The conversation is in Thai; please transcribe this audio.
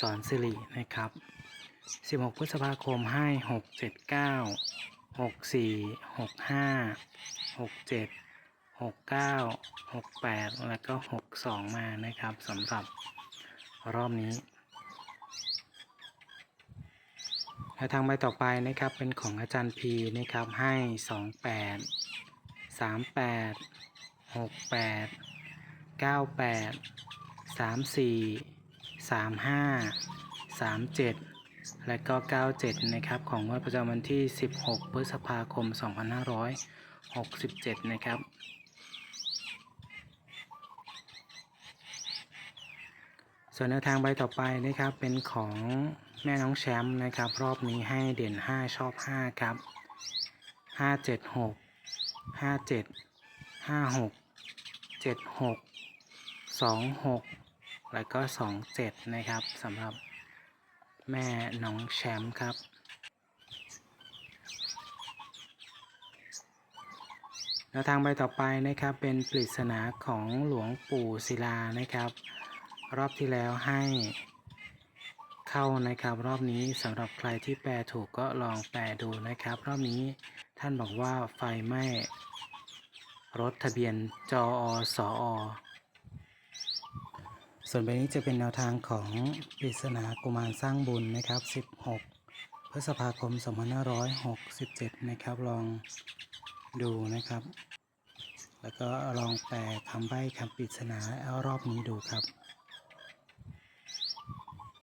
สอนสิรินะครับ 16 พฤษภาคม ให้ 6 7 9 6 4 6 5 6 7 6 9 6 8 แล้วก็ 6 2 มานะครับสำหรับรอบนี้แนวทางใบต่อไปนะครับเป็นของอาจารย์พีนะครับให้ 28 38หกแปดเก้าแปดสามห้าสามเจ็ดและก็เก้าเจ็ดนะครับของงวดประจำวันที่สิบหกพฤษภาคมสองพันห้าร้อยหกสิบเจ็ดนะครับ ส่วนแนวทางใบต่อไปนะครับเป็นของแม่น้องแชมป์นะครับ รอบนี้ให้เด่น 5 ชอบ 5 ครับ 5 7 6 5 7 5 6 7 6 2 6 แล้วก็ 2 7 นะครับสำหรับแม่น้องแชมป์ครับแนวทางใบต่อไปนะครับเป็นปริศนาของหลวงปู่ศิลานะครับ รอบที่แล้วให้เข้านะครับ รอบนี้สำหรับใครที่แปลถูกก็ลองแปลดูนะครับ รอบนี้ท่านบอกว่าไฟไหม้รถทะเบียนจออสออ ส่วนใบนี้จะเป็นแนวทางของปริศนากุมารสร้างบุญนะครับ 16 พฤษภาคม 2567 นะครับ ลองดูนะครับ แล้วก็ลองแปลคำใบ้คำปริศนาเอารอบนี้ดูครับ